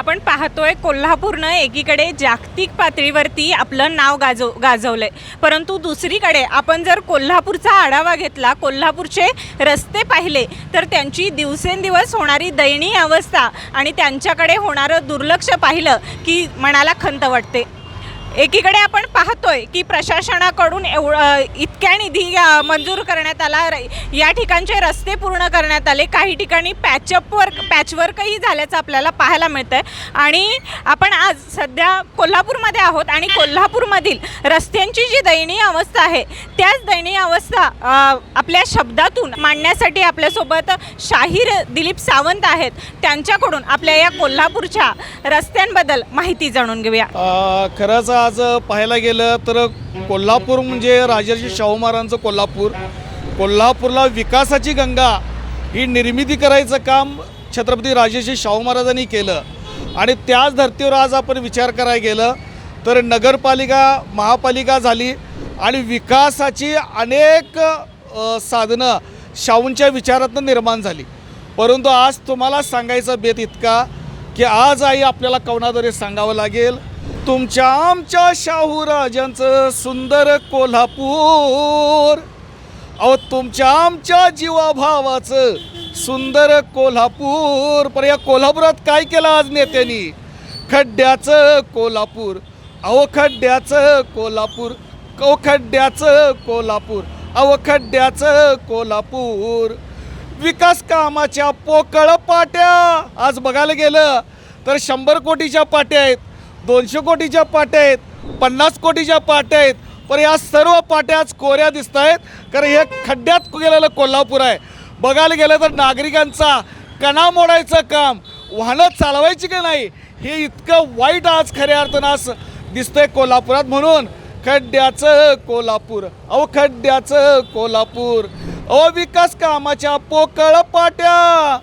आपण पाहतोय कोल्हापूरनं एकीकडे जागतिक पातळीवरती आपलं नाव गाजव गाजवलं आहे परंतु दुसरीकडे आपण जर कोल्हापूरचा आढावा घेतला कोल्हापूरचे रस्ते पाहिले तर त्यांची दिवसेंदिवस होणारी दयनीय अवस्था आणि त्यांच्याकडे होणारं दुर्लक्ष पाहिलं की मनाला खंत वाटते. एकीकडे आपण पाहतोय की प्रशासनाकडून एव इतक्या निधी मंजूर करण्यात आला. र- या ठिकाणचे रस्ते पूर्ण करण्यात आले. काही ठिकाणी पॅचअप वर्क पॅचवर्कही झाल्याचं आपल्याला पाहायला मिळतं आहे आणि आपण आज सध्या कोल्हापूरमध्ये आहोत आणि कोल्हापूरमधील रस्त्यांची जी दयनीय अवस्था आहे त्याच दयनीय अवस्था आपल्या शब्दातून मांडण्यासाठी आपल्यासोबत शाहीर दिलीप सावंत आहेत. त्यांच्याकडून आपल्या या कोल्हापूरच्या रस्त्यांबद्दल माहिती जाणून घेऊया. खरंच आज पाहायला गेलं तर कोल्हापूर म्हणजे राजर्षी शाहू महाराजांचं कोल्हापूर. कोल्हापूरला विकासाची गंगा ही निर्मिती करायचं काम छत्रपती राजर्षी शाहू महाराजांनी केलं. आणि त्याच धर्तीवर आज आपण विचार करायला गेलं तर नगरपालिका महापालिका झाली आणि विकासाची अनेक साधनं शाहूंच्या विचारातनं निर्माण झाली. परंतु आज तुम्हाला सांगायचा बेत इतका की आज आई आपल्याला कवनाद्वारे सांगावं लागेल. तुमच्या आमच्या शाहू राजांचं सुंदर कोल्हापूर. अहो तुमच्या आमच्या जीवाभावाचं सुंदर कोल्हापूर. पर या कोल्हापुरात काय केलं आज नेत्यांनी? खड्ड्याचं कोल्हापूर. अहो खड्ड्याचं कोल्हापूर. अहो खड्ड्याचं कोल्हापूर. अहो खड्ड्याचं कोल्हापूर. विकास कामाच्या पोकळ पाट्या. आज बघायला गेलं तर शंभर कोटीच्या पाट्या आहेत. दोनशे कोटीच्या पाट्या आहेत पन्नास कोटीच्या पाट्या आहेत पण या सर्व पाट्या आज कोऱ्या दिसत आहेत कारण हे खड्ड्यात गेलेलं कोल्हापूर आहे. बघायला गेलं तर नागरिकांचा कणा मोडायचं काम वाहनं चालवायची का नाही हे इतकं वाईट आज खऱ्या अर्थानं आज दिसतंय कोल्हापुरात. म्हणून खड्ड्याचं कोल्हापूर अहो खड्ड्याचं कोल्हापूर अहो विकास कामाच्या पोकळ पाट्या.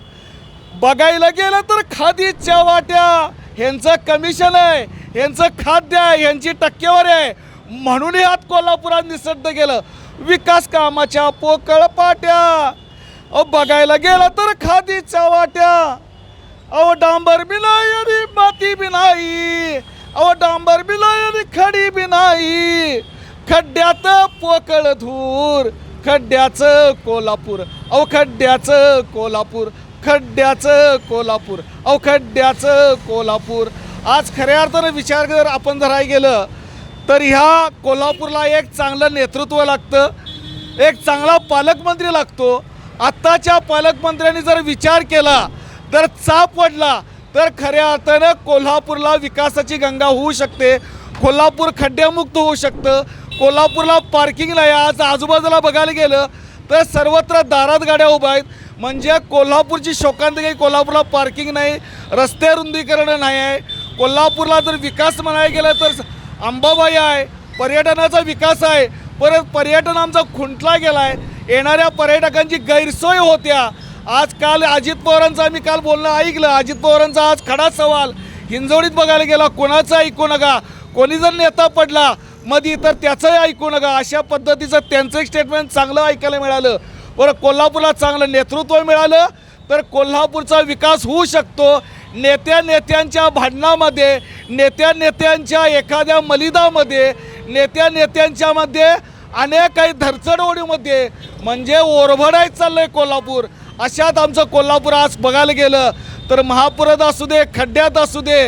बघायला गेलं तर खादीच्या वाट्या. ह्यांचं कमिशन आहे ह्यांचं खाद्य आहे ह्यांची टक्केवारी आहे. म्हणून हे आज कोल्हापुरात निसर्ग गेलं. विकास कामाच्या पोकळ पाट्या. अहो बघायला गेलं तर खादीच्या वाट्या. अहो डांबर बिनाई आणि माती बिनाई नाही. अहो डांबर बिनाई आणि खडी बिनाई नाही. खड्ड्यात पोकळ धूर खड्ड्याचं कोल्हापूर. अहो खड्ड्याचं कोल्हापूर. खड्ड्याचं कोल्हापूर अहो कोल्हापूर. आज खऱ्या अर्थानं विचार जर आपण जर गेलं तर ह्या कोल्हापूरला एक चांगलं नेतृत्व लागतं एक चांगला पालकमंत्री लागतो. आत्ताच्या पालकमंत्र्यांनी जर विचार केला तर चाप पडला तर खऱ्या अर्थानं कोल्हापूरला विकासाची गंगा होऊ शकते. कोल्हापूर खड्ड्यामुक्त होऊ शकतं. कोल्हापूरला पार्किंग या आज आजूबाजूला बघायला गेलं तर सर्वत्र दारात गाड्या उभ्या आहेत. म्हणजे कोल्हापूरची शोकांतिका कोल्हापूरला पार्किंग नाही रस्ते रुंदीकरण नाही आहे. कोल्हापूरला जर विकास म्हणायला गेलं तर अंबाबाई आहे पर्यटनाचा विकास आहे. परत पर्यटन आमचा खुंटला गेला आहे येणाऱ्या पर्यटकांची गैरसोय होत्या. आज काल अजित पवारांचं आम्ही काल बोलणं ऐकलं. अजित पवारांचा आज खडा सवाल. हिंजवडीत बघायला गेला कोणाचं ऐकू नका. कोणी जर नेता पडला मध्ये तर त्याचंही ऐकू नका. अशा पद्धतीचं त्यांचं एक स्टेटमेंट चांगलं ऐकायला मिळालं. बरं कोल्हापूरला चांगलं नेतृत्व मिळालं तर कोल्हापूरचा विकास होऊ शकतो. नेत्या नेत्यांच्या भांडणामध्ये नेत्या नेत्यांच्या एखाद्या मलिदामध्ये नेत्या नेत्यांच्यामध्ये अनेक काही धरचडवडीमध्ये म्हणजे ओरभडायच चाललंय कोल्हापूर. अशात आमचं कोल्हापूर आज बघायला गेलं तर महापुरात असू दे खड्ड्यात असू दे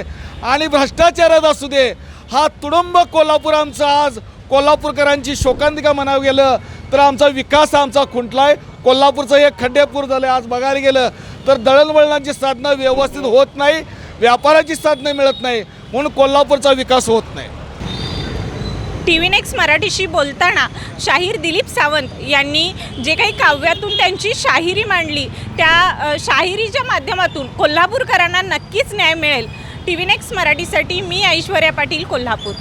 आणि भ्रष्टाचारात असू दे हा तुडुंब कोल्हापूर आमचा आज कोल्हापूरकरांची शोकांतिका म्हणावं गेलं. तर आमचा विकास आमचा खुंटला आहे कोल्हापूरचं एक खड्डेपूर झालं आज बघायला गेलं तर दळणवळणाची साधनं व्यवस्थित होत नाही व्यापाराची साधनं मिळत नाही म्हणून कोल्हापूरचा विकास होत नाही. टी व्ही नेक्स्ट मराठीशी बोलताना शाहीर दिलीप सावंत यांनी जे काही काव्यातून त्यांची शाहिरी मांडली त्या शाहिरीच्या माध्यमातून कोल्हापूरकरांना नक्कीच न्याय मिळेल. टी व्ही नेक्स्ट मराठीसाठी मी ऐश्वर्या पाटील कोल्हापूर.